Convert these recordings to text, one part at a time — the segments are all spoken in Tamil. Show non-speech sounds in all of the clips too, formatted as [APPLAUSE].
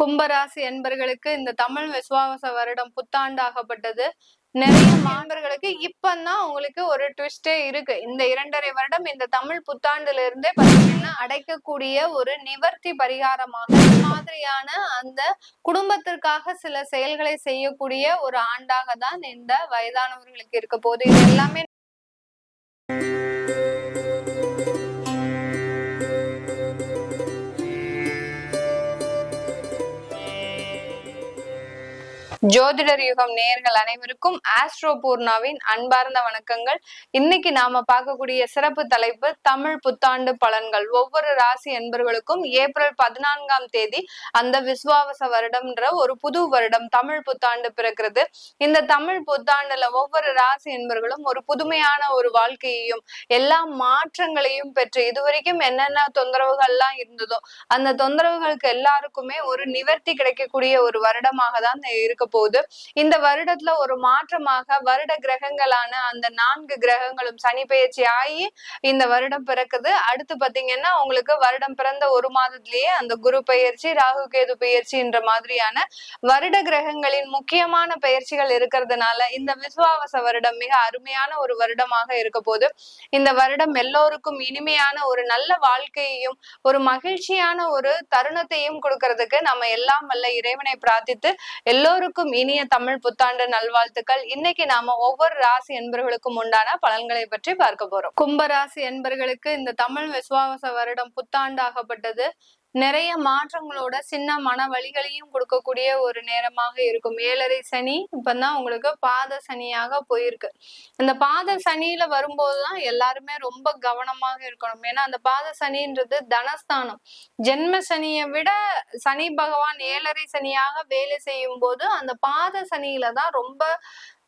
கும்பராசி என்பர்களுக்கு இந்த தமிழ் விசுவாச வருடம் புத்தாண்டாகப்பட்டது. நிறைய [LAUGHS] மாணவர்களுக்கு இப்பதான் உங்களுக்கு ஒரு ட்விஸ்டே இருக்கு. இந்த இரண்டரை வருடம் இந்த தமிழ் புத்தாண்டுல இருந்தே பாத்தீங்கன்னா அடைக்கக்கூடிய ஒரு நிவர்த்தி பரிகாரமாக மாதிரியான அந்த குடும்பத்திற்காக சில செயல்களை செய்யக்கூடிய ஒரு ஆண்டாக தான் இந்த வயதானவர்களுக்கு இருக்க போது இது எல்லாமே ஜோதிடர் யுகம் நேர்கள் அனைவருக்கும் ஆஸ்ட்ரோ பூர்ணாவின் அன்பார்ந்த வணக்கங்கள். இன்னைக்கு நாம பார்க்கக்கூடிய சிறப்பு தலைப்பு தமிழ் புத்தாண்டு பலன்கள். ஒவ்வொரு ராசி என்பர்களுக்கும் ஏப்ரல் பதினான்காம் தேதி அந்த விஸ்வாவச வருடம்ன்ற ஒரு புது வருடம் தமிழ் புத்தாண்டு பிறக்கிறது. இந்த தமிழ் புத்தாண்டுல ஒவ்வொரு ராசி என்பர்களும் ஒரு புதுமையான ஒரு வாழ்க்கையையும் எல்லா மாற்றங்களையும் பெற்று இதுவரைக்கும் என்னென்ன தொந்தரவுகள்லாம் இருந்ததோ அந்த தொந்தரவுகளுக்கு எல்லாருக்குமே ஒரு நிவர்த்தி கிடைக்கக்கூடிய ஒரு வருடமாக தான் இருக்க போகுது இந்த வருடத்துல ஒரு மாற்றமாக வருட கிரகங்களான அந்த நான்கு கிரகங்களும் சனி பயிற்சி ஆகி இந்த வருடம் பிறக்குது. அடுத்து பாத்தீங்கன்னா உங்களுக்கு வருடம் பிறந்த ஒரு மாதத்திலேயே அந்த குரு பயிற்சி ராகு கேது பயிற்சின்ற மாதிரியான வருட கிரகங்களின் முக்கியமான பயிற்சிகள் இருக்கிறதுனால இந்த விசுவாவச வருடம் மிக அருமையான ஒரு வருடமாக இருக்க போது இந்த வருடம் எல்லோருக்கும் இனிமையான ஒரு நல்ல வாழ்க்கையையும் ஒரு மகிழ்ச்சியான ஒரு தருணத்தையும் கொடுக்கறதுக்கு நம்ம எல்லாம் வல்ல இறைவனை பிரார்த்தித்து எல்லோருக்கும் இனிய தமிழ் புத்தாண்டு நல்வாழ்த்துக்கள். இன்னைக்கு நாம ஒவ்வொரு ராசி என்பர்களுக்கும் உண்டான பலன்களை பற்றி பார்க்க போறோம். கும்பராசி என்பர்களுக்கு இந்த தமிழ் விசுவாச வருடம் புத்தாண்டாகப்பட்டது. நிறைய மாற்றங்களோட சின்ன மன வழிகளையும் கொடுக்கக்கூடிய ஒரு நேரமாக இருக்கும். ஏழரை சனி இப்பதான் உங்களுக்கு பாத சனியாக போயிருக்கு. அந்த பாத சனியில வரும்போதுதான் எல்லாருமே ரொம்ப கவனமாக இருக்கணும். ஏன்னா அந்த பாத சனின்றது தனஸ்தானம். ஜென்ம சனியை விட சனி பகவான் ஏழரை சனியாக வேலை செய்யும் போது அந்த பாத சனியில தான் ரொம்ப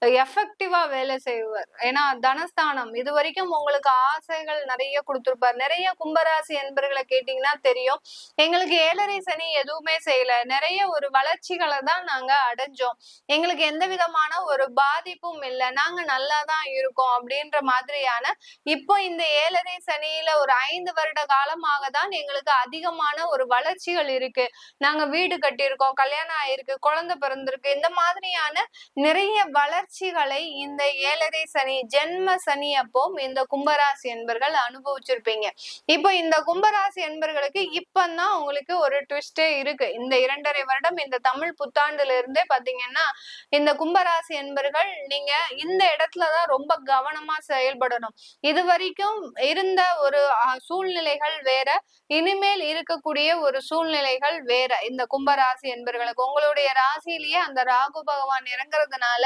எஃபெக்டிவா வேலை செய்வார். ஏன்னா தனஸ்தானம். இது வரைக்கும் உங்களுக்கு ஆசைகள் நிறைய கொடுத்துருப்பார். நிறைய கும்பராசி என்பர்களை கேட்டீங்கன்னா தெரியும். எங்களுக்கு ஏழரை சனி எதுவுமே செய்யல. நிறைய ஒரு வளர்ச்சிகளை தான் நாங்க அடைஞ்சோம். எங்களுக்கு எந்த விதமான ஒரு பாதிப்பும் இல்லை. நாங்க நல்லா தான் இருக்கோம் அப்படின்ற மாதிரியான இப்போ இந்த ஏழரை சனியில ஒரு ஐந்து வருட காலமாக தான் எங்களுக்கு அதிகமான ஒரு வளர்ச்சிகள் இருக்கு. நாங்க வீடு கட்டியிருக்கோம். கல்யாணம் ஆயிருக்கு. குழந்தை பிறந்திருக்கு. இந்த மாதிரியான நிறைய வளர்ச்சி வளர்ச்சிகளை இந்த ஏழரை சனி ஜென்ம சனி அப்போ இந்த கும்பராசி என்பர்கள் அனுபவிச்சிருப்பீங்க. இப்போ இந்த கும்பராசி என்பர்களுக்கு இப்பந்தான் உங்களுக்கு ஒரு ட்விஸ்டே இருக்கு. இந்த இரண்டரை வருடம் இந்த தமிழ் புத்தாண்டுல இருந்தே பாத்தீங்கன்னா இந்த கும்பராசி என்பர்கள் நீங்க இந்த இடத்துலதான் ரொம்ப கவனமா செயல்படணும். இது வரைக்கும் இருந்த ஒரு சூழ்நிலைகள் வேற இனிமேல் இருக்கக்கூடிய ஒரு சூழ்நிலைகள் வேற. இந்த கும்பராசி என்பர்களுக்கு உங்களுடைய ராசியிலேயே அந்த ராகு பகவான் இறங்குறதுனால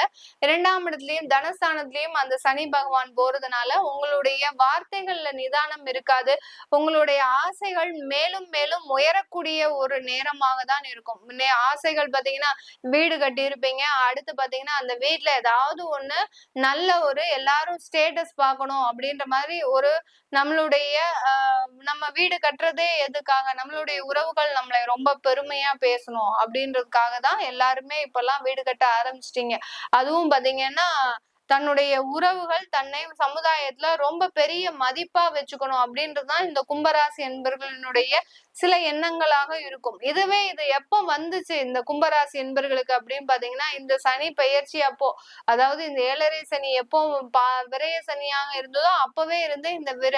இரண்டாம் இடத்துலயும் தனஸ்தானத்திலயும் அந்த சனி பகவான் போறதுனால உங்களுடைய வார்த்தைகள்ல நிதானம் இருக்காது. உங்களுடைய ஆசைகள் மேலும் மேலும் உயரக்கூடிய ஒரு நேரமாக தான் இருக்கும் ஆசைகள் பாத்தீங்கன்னா வீடு கட்டி இருப்பீங்க அடுத்து பாத்தீங்கன்னா அந்த வீட்ல ஏதாவது ஒண்ணு நல்ல ஒரு எல்லாரும் ஸ்டேட்டஸ் பார்க்கணும் அப்படின்ற மாதிரி ஒரு நம்மளுடைய நம்ம வீடு கட்டுறதே எதுக்காக? நம்மளுடைய உறவுகள் நம்மளை ரொம்ப பெருமையா பேசணும் அப்படின்றதுக்காக தான் எல்லாருமே இப்பெல்லாம் வீடு கட்ட ஆரம்பிச்சிட்டீங்க. அதுவும் பாத்தீங்கன்னா பாத்தீங்கன்னா தன்னுடைய உறவுகள் தன்னை சமுதாயத்துல ரொம்ப பெரிய மதிப்பா வச்சுக்கணும் அப்படின்றதுதான் இந்த கும்பராசி என்பர்களினுடைய சில எண்ணங்களாக இருக்கும். இதுவே இது எப்போ வந்துச்சு இந்த கும்பராசி என்பர்களுக்கு அப்படின்னு பாத்தீங்கன்னா இந்த சனி பெயர்ச்சி அப்போ அதாவது இந்த ஏழரை சனி எப்போ பா விரய சனியாக இருந்ததோ அப்பவே இருந்து இந்த விர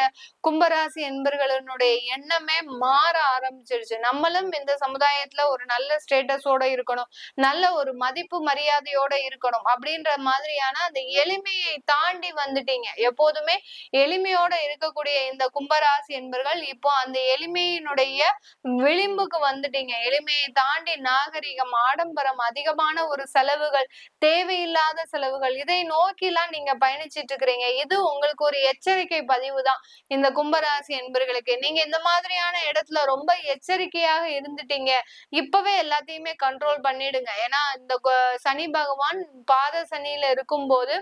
கும்பராசி என்பர்களினுடைய எண்ணமே மாற ஆரம்பிச்சிருச்சு. நம்மளும் இந்த சமுதாயத்துல ஒரு நல்ல ஸ்டேட்டஸோட இருக்கணும் நல்ல ஒரு மதிப்பு மரியாதையோட இருக்கணும் அப்படின்ற மாதிரியான அந்த எளிமையை தாண்டி வந்துட்டீங்க. எப்போதுமே எளிமையோட இருக்கக்கூடிய இந்த கும்பராசி என்பர்கள் இப்போ அந்த எளிமையினுடைய விளிம்புக்கு வந்துட்டீங்க. எளிமையை தாண்டி நாகரிகம் ஆடம்பரம் அதிகமான ஒரு செலவுகள் தேவையில்லாத செலவுகள் இதை நோக்கிலாம் நீங்க பயணிச்சிட்டு இருக்கிறீங்க இது உங்களுக்கு ஒரு எச்சரிக்கை பதிவு தான். இந்த கும்பராசி என்பர்களுக்கு. நீங்க இந்த மாதிரியான இடத்துல ரொம்ப எச்சரிக்கையாக இருந்துட்டீங்க. இப்பவே எல்லாத்தையுமே கண்ட்ரோல் பண்ணிடுங்க. ஏன்னா இந்த சனி பகவான் பாத சனியில இருக்கும்போது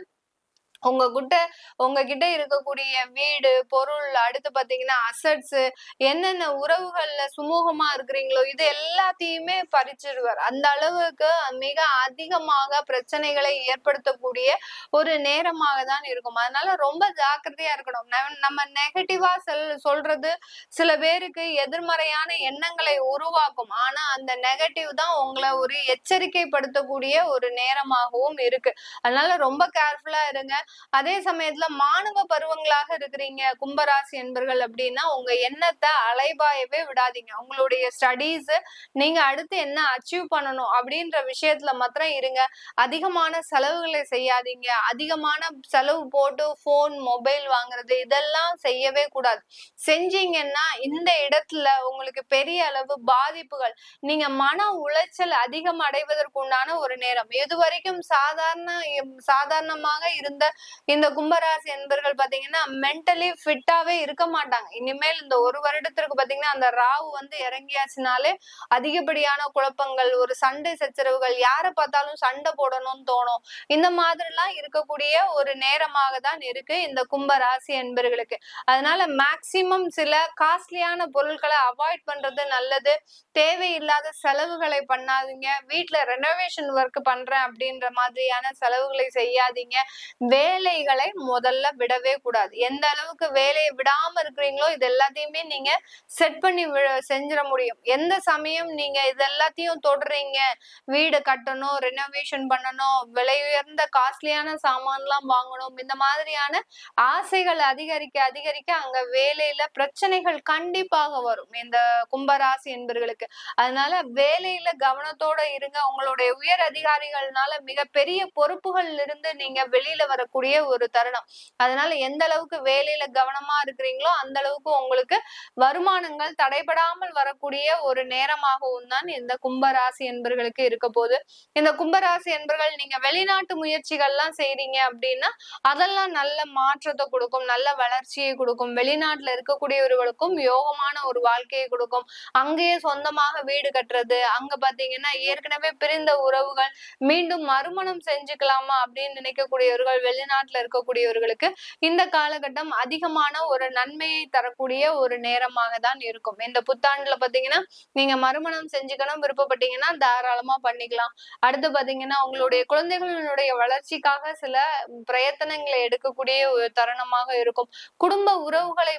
உங்ககிட்ட உங்ககிட்ட இருக்கக்கூடிய வீடு பொருள் அடுத்து பாத்தீங்கன்னா அசட்ஸ் என்னென்ன உறவுகள்ல சுமூகமா இருக்கிறீங்களோ இது எல்லாத்தையுமே பறிச்சிடுவார் அந்த அளவுக்கு மிக அதிகமாக பிரச்சனைகளை ஏற்படுத்தக்கூடிய ஒரு நேரமாக தான் இருக்கும். அதனால ரொம்ப ஜாக்கிரதையா இருக்கணும். நம்ம- நம்ம நெகட்டிவா செல் சொல்றது சில பேருக்கு எதிர்மறையான எண்ணங்களை உருவாக்கும். ஆனா அந்த நெகட்டிவ் தான் உங்களை ஒரு எச்சரிக்கைப்படுத்தக்கூடிய ஒரு நேரமாகவும் இருக்கு. அதனால ரொம்ப கேர்ஃபுல்லா இருங்க. அதே சமயத்துல மாணவ பருவங்களாக இருக்கிறீங்க கும்பராசி என்பர்கள் அப்படின்னா உங்க எண்ணத்தை அலைபாயவே விடாதீங்க. உங்களுடைய ஸ்டடீஸ் நீங்க அடுத்து என்ன அச்சீவ் பண்ணணும் அப்படின்ற விஷயத்துல மாத்திரம் இருங்க. அதிகமான செலவுகளை செய்யாதீங்க. அதிகமான செலவு போட்டு போன் மொபைல் வாங்குறது இதெல்லாம் செய்யவே கூடாது. செஞ்சீங்கன்னா இந்த இடத்துல உங்களுக்கு பெரிய அளவு பாதிப்புகள் நீங்க மன உளைச்சல் அதிகம் அடைவதற்குண்டான ஒரு நேரம். இதுவரைக்கும் சாதாரண சாதாரணமாக இருந்த இந்த கும்பராசி என்பர்கள் பாத்தீங்கன்னா மென்டலி ஃபிட்டாவே இருக்க மாட்டாங்க. இனிமேல் இந்த ஒரு வருடத்திற்கு பாத்தீங்கன்னா அந்த ராவு வந்து இறங்கியாச்சுனாலே அதிகப்படியான குழப்பங்கள் ஒரு சண்டை சச்சரவுகள் யாரை பார்த்தாலும் சண்டை போடணும்னு தோணும். இந்த மாதிரிலாம் இருக்கக்கூடிய ஒரு நேரமாக தான் இருக்கு இந்த கும்பராசி என்பர்களுக்கு. அதனால மேக்சிமம் சில காஸ்ட்லியான பொருட்களை அவாய்ட் பண்றது நல்லது. தேவையில்லாத செலவுகளை பண்ணாதீங்க. வீட்டுல ரெனோவேஷன் ஒர்க் பண்றேன் அப்படின்ற மாதிரியான செலவுகளை செய்யாதீங்க. வே வேலைகளை முதல்ல விடவே கூடாது. எந்த அளவுக்கு வேலையை விடாம இருக்கிறீங்களோ இது எல்லாத்தையுமே நீங்க செட் பண்ணி வி- செஞ்சிட முடியும். எந்த சமயம் நீங்க இது எல்லாத்தையும் தொடுறீங்க. வீடு கட்டணும் ரெனோவேஷன் பண்ணணும் விலை உயர்ந்த காஸ்ட்லியான சாமான்லாம் வாங்கணும். இந்த மாதிரியான ஆசைகள் அதிகரிக்க அதிகரிக்க அங்க வேலையில பிரச்சனைகள் கண்டிப்பாக வரும். இந்த கும்பராசி என்பர்களுக்கு. அதனால வேலையில கவனத்தோட இருங்க. உங்களுடைய உயர் அதிகாரிகள்னால மிகப்பெரிய பொறுப்புகள்ல இருந்து நீங்க வெளியில வரக்கூடிய ஒரு தருணம். அதனால எந்த அளவுக்கு வேலையில கவனமா இருக்கிறீங்களோ அந்த அளவுக்கு உங்களுக்கு வருமானங்கள் தடைபடாமல் வரக்கூடிய ஒரு நேரமாகவும் தான் இந்த கும்பராசி என்பர்களுக்கு இருக்க போகுது. இந்த கும்பராசி என்பர்கள் நீங்க வெளிநாட்டு முயற்சிகள்லாம் செய்றீங்க அப்படின்னா அதெல்லாம் நல்ல மாற்றத்தை கொடுக்கும் நல்ல வளர்ச்சியை கொடுக்கும். வெளிநாட்டுல இருக்கக்கூடியவர்களுக்கும் யோகமான ஒரு வாழ்க்கையை கொடுக்கும். அங்கேயே சொந்தமாக வீடு கட்டுறது அங்க பாத்தீங்கன்னா ஏற்கனவே பிரிந்த உறவுகள் மீண்டும் மறுமணம் செஞ்சுக்கலாமா அப்படின்னு நினைக்கக்கூடியவர்கள் வெளிநாட்டுல இருக்கக்கூடியவர்களுக்கு இந்த காலகட்டம் அதிகமான ஒரு நன்மையை தரக்கூடிய ஒரு நேரமாக தான் இருக்கும். இந்த புத்தாண்டுல பாத்தீங்கன்னா நீங்க மறுமணம் செஞ்சுக்கணும் விருப்பப்பட்டீங்கன்னா தாராளமா பண்ணிக்கலாம். அடுத்து பாத்தீங்கன்னா உங்களுடைய குழந்தைகளுடைய வளர்ச்சிக்காக சில பிரயத்தனங்களை எடுக்கக்கூடிய ஒரு தருணமாக இருக்கும். குடும்ப உறவுகளை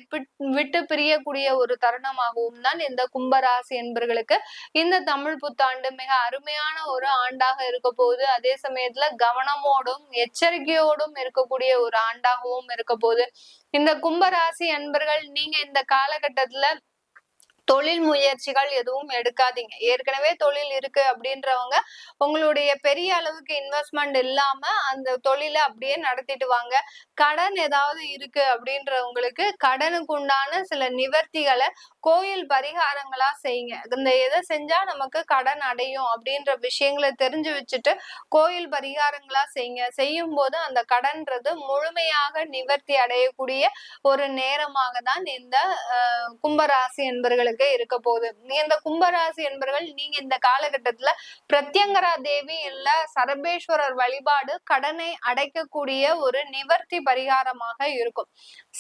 விட்டு பிரியக்கூடிய ஒரு தருணமாகவும் தான் இந்த கும்பராசி என்பர்களுக்கு இந்த தமிழ் புத்தாண்டு மிக அருமையான ஒரு ஆண்டாக இருக்க போகுது. அதே சமயத்துல கவனமோடும் எச்சரிக்கையோடும் இருக்கக்கூடிய ஒரு ஆண்டாகவும் இருக்க போகுது. இந்த கும்பராசி அன்பர்கள் நீங்க இந்த காலகட்டத்துல தொழில் முயற்சிகள் எதுவும் எடுக்காதீங்க. ஏற்கனவே தொழில் இருக்கு அப்படின்றவங்க உங்களுடைய பெரிய அளவுக்கு இன்வெஸ்ட்மெண்ட் இல்லாம அந்த தொழிலை அப்படியே நடத்திட்டு வாங்க. கடன் ஏதாவது இருக்கு அப்படின்றவங்களுக்கு கடனுக்கு உண்டான சில நிவர்த்திகளை கோயில் பரிகாரங்களா செய்யுங்க. இந்த எதை செஞ்சா நமக்கு கடன் அடையும் அப்படின்ற விஷயங்களை தெரிஞ்சு வச்சுட்டு கோயில் பரிகாரங்களா செய்யுங்க. செய்யும் போது அந்த கடன்றது முழுமையாக நிவர்த்தி அடையக்கூடிய ஒரு நேரமாக தான் இந்த கும்பராசி என்பர்களுக்கு இருக்க போகுது. இந்த கும்பராசி என்பவர்கள் நீங்க இந்த காலகட்டத்துல பிரத்யங்கரா தேவி இல்ல சரபேஸ்வரர் வழிபாடு கடனை அடைக்கக்கூடிய ஒரு நிவர்த்தி பரிகாரமாக இருக்கும்.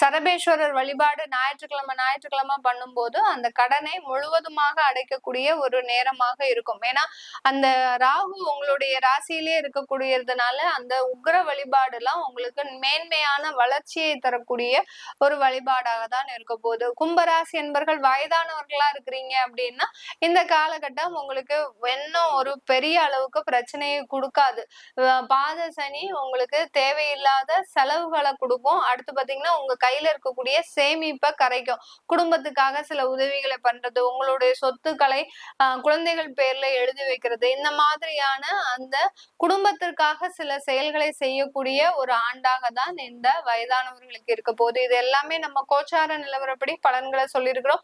சரபேஸ்வரர் வழிபாடு ஞாயிற்றுக்கிழமை ஞாயிற்றுக்கிழமை பண்ணும்போது அந்த கடனை முழுவதுமாக அடைக்கக்கூடிய ஒரு நேரமாக இருக்கும். ஏன்னா அந்த ராகு உங்களுடைய ராசியிலே இருக்கக்கூடியதுனால அந்த உக்ர வழிபாடு எல்லாம் உங்களுக்கு மேன்மையான வளர்ச்சியை தரக்கூடிய ஒரு வழிபாடாக தான் இருக்க போகுது. கும்பராசி என்பர்கள் வயதானவர் இருக்கிறீங்க அப்படின்னா இந்த காலகட்டம் உங்களுக்கு இன்னும் ஒரு பெரிய அளவுக்கு பிரச்சனையை கொடுக்காது. பாத சனி உங்களுக்கு தேவையில்லாத செலவுகளை கொடுக்கும். அடுத்து பாத்தீங்கன்னா உங்க கையில இருக்கக்கூடிய சேமிப்பை கரைக்கும். குடும்பத்துக்காக சில உதவிகளை பண்றது உங்களுடைய சொத்துக்களை ஆஹ் குழந்தைகள் பேர்ல எழுதி வைக்கிறது இந்த மாதிரியான அந்த குடும்பத்திற்காக சில செயல்களை செய்யக்கூடிய ஒரு ஆண்டாக தான் இந்த வயதானவர்களுக்கு இருக்க போகுது. இது எல்லாமே நம்ம கோச்சார நிலவரப்படி பலன்களை சொல்லியிருக்கிறோம்.